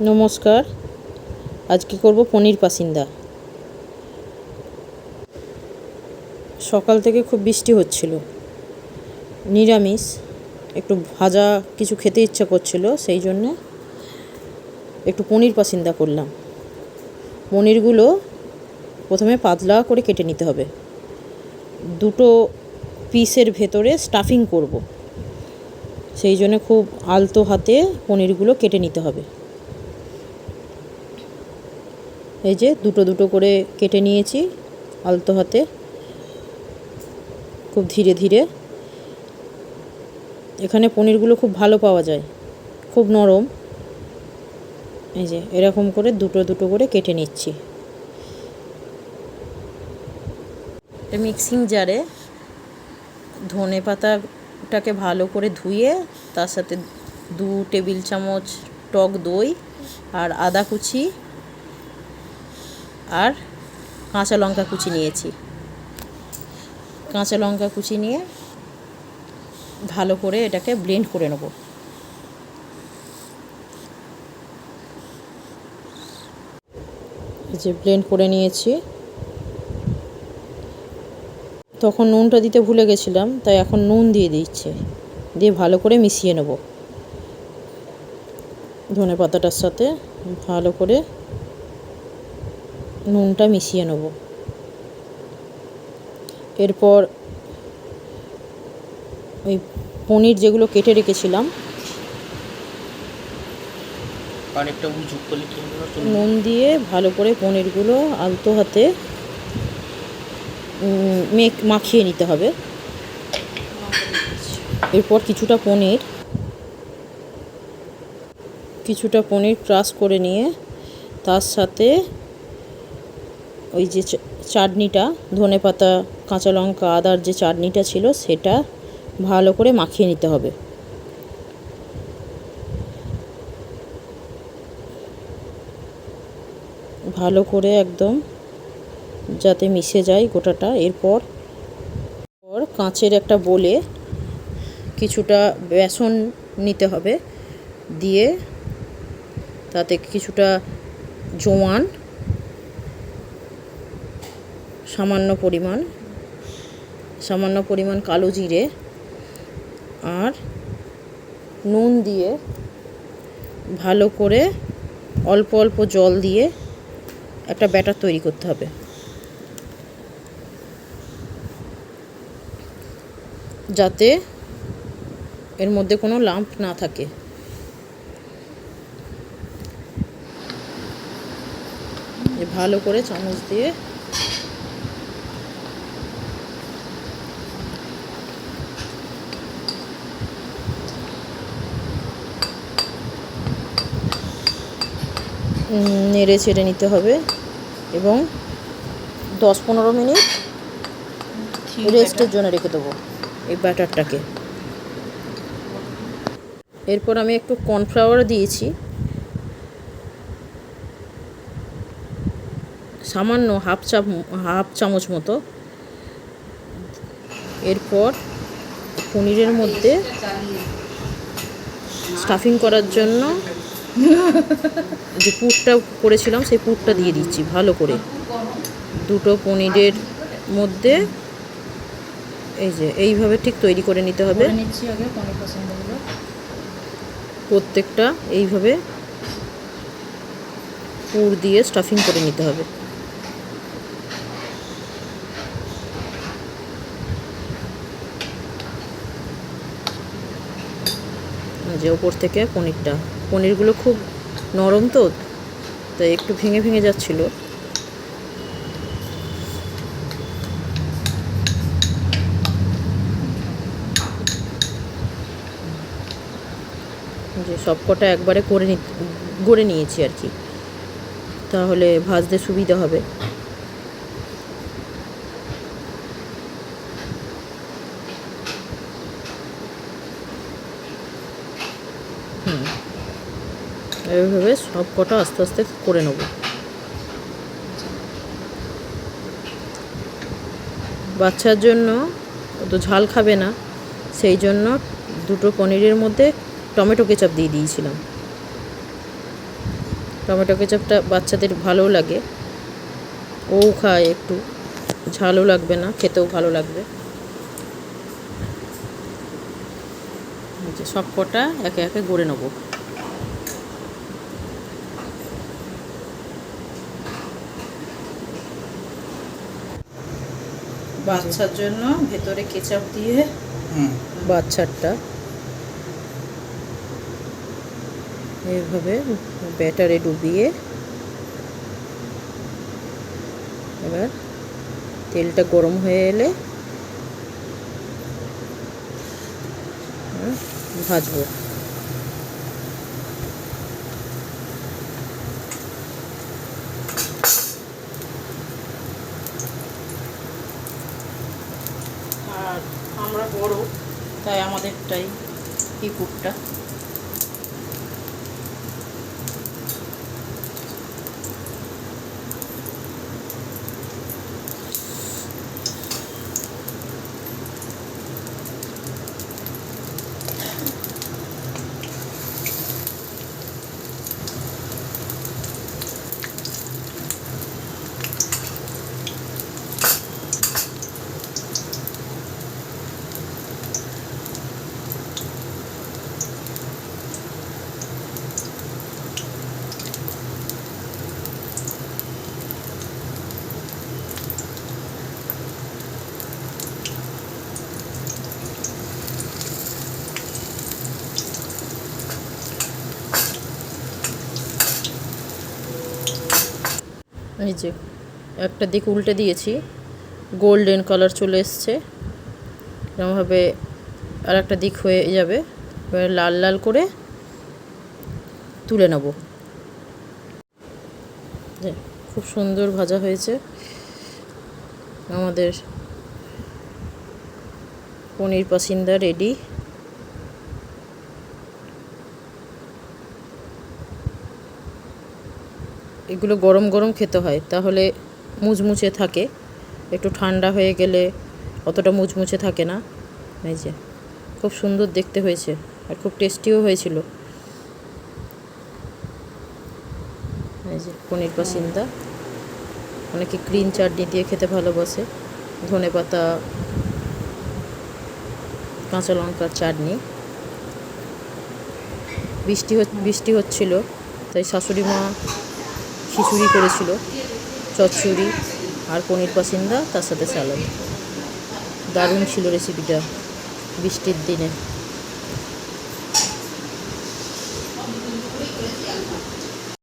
নমস্কার। আজকে করব? পনির পাসিন্দা। সকাল থেকে খুব বৃষ্টি হচ্ছিল। নিরামিষ। একটু ভাজা কিছু খেতে ইচ্ছা করছিল, সেই জন্যে একটু পনির পাসিন্দা করলাম। পনিরগুলো প্রথমে পাতলা করে কেটে নিতে হবে। দুটো পিসের ভেতরে স্টাফিং করব। সেই জন্য খুব আলতো হাতে পনিরগুলো কেটে নিতে হবে। এই যে দুটো দুটো করে কেটে নিয়েছি আলতো হাতে। খুব ধীরে ধীরে। এখানে পনিরগুলো খুব ভালো পাওয়া যায়। খুব নরম। এই যে এরকম করে দুটো দুটো করে কেটে নিচ্ছি। মিক্সিং জারে ধনে পাতাটাকে ভালো করে ধুয়ে, তার সাথে দু টেবিল চামচ টক দই আর আদা কুচি আর কাঁচা লঙ্কা কুচি নিয়েছি। কাঁচা লঙ্কা কুচি নিয়ে ভালো করে এটাকে ব্লেন্ড করে নেব। যে ব্লেন্ড করে নিয়েছি। তখন নুনটা দিতে ভুলে গেছিলাম, তাই এখন নুন দিয়ে দিচ্ছে। দিয়ে ভালো করে মিশিয়ে নেব। ধনে পাতাটার সাথে ভালো করে নুনটা মিশিয়ে নেব। এরপর ওই পনির যেগুলো কেটে রেখেছিলাম নুন দিয়ে ভালো করে পনিরগুলো আলতো হাতে মেখ মাখিয়ে নিতে হবে। এরপর কিছুটা পনির কিছুটা পনির ক্রাশ করে নিয়ে তার সাথে ওই যে চাটনিটা, ধনে পাতা, কাঁচা লঙ্কা, আদার যে চাটনিটা ছিল সেটা ভালো করে মাখিয়ে নিতে হবে। ভালো করে একদম যাতে মিশে যায় গোটাটা, এরপর পর কাঁচের একটা বলে কিছুটা বেসন নিতে হবে, দিয়ে তাতে কিছুটা জোয়ান সামান্য পরিমাণ সামান্য পরিমাণ কালো জিরে আর নুন দিয়ে ভালো করে অল্প অল্প জল দিয়ে একটা ব্যাটার তৈরি করতে হবে। যাতে এর মধ্যে কোনো লাম্প না থাকে। ভালো করে চামচ দিয়ে নেড়ে ছেড়ে নিতে হবে এবং দশ পনেরো মিনিট রেস্টের জন্য রেখে দেবো এই ব্যাটারটাকে এরপর আমি একটু কর্নফ্লাওয়ার দিয়েছি। সামান্য হাফ চাপ হাফ চামচ মতো। এরপর পনিরের মধ্যে স্টাফিং করার জন্য যে পুরটা করেছিলাম সেই পুরটা দিয়ে দিচ্ছি ভালো করে। দুটো পনিরের মধ্যে এই যে এইভাবে ঠিক তৈরি করে নিতে হবে। প্রত্যেকটা এইভাবে পুর দিয়ে স্টাফিং করে নিতে হবে। যে ওপর থেকে পনিরটা পনিরগুলো খুব নরম তো, তাই একটু ভেঙে ভেঙে যাচ্ছিল। যে সব কটা একবারে করে নি গড়ে নিয়েছি আর কি। তাহলে ভাজতে সুবিধা হবে। এইভাবে সব কটা আস্তে আস্তে করে নেব। বাচ্চার জন্য তো ঝাল খাবে না, সেই জন্য দুটো পনিরের মধ্যে টমেটো কেচাপ দিয়ে দিয়েছিলাম। টমেটো কেচাপটা বাচ্চাদের ভালোও লাগে, ও খায় একটু, ঝালও লাগবে না, খেতেও ভালো লাগবে। সব কটা একে একে গড়ে নেব। বাচ্চার জন্য ভেতরে কেচাপ দিয়ে বাচ্চারটা এইভাবে ব্যাটারে ডুবিয়ে এবার তেলটা গরম হয়ে এলে ভাজবো। তাই আমাদেরটাই এই কুকটা এই যে, একটা দিক উল্টে দিয়েছি গোল্ডেন কালার চলে এসছে। এরকমভাবে আর একটা দিক হয়ে যাবে লাল লাল করে তুলে নেব। খুব সুন্দর ভাজা হয়েছে আমাদের পনির পাসিন্দা রেডি এগুলো গরম গরম খেতে হয়। তাহলে মুচমুচে থাকে। একটু ঠান্ডা হয়ে গেলে অতটা মুচমুচে থাকে না। এই যে, খুব সুন্দর দেখতে হয়েছে আর খুব টেস্টিও হয়েছিল। এই যে, পনির পাসিন্দা। অনেকে গ্রিন চাটনি দিয়ে খেতে ভালোবাসে। ধনে পাতা, কাঁচা লঙ্কার চাটনি। বৃষ্টি বৃষ্টি হচ্ছিল, তাই শাশুড়ি মা খিচুড়ি করেছিল চচ্চড়ি আর পনির পাসিন্দা তার সাথে স্যালাড। দারুণ ছিল রেসিপিটা বৃষ্টির দিনে।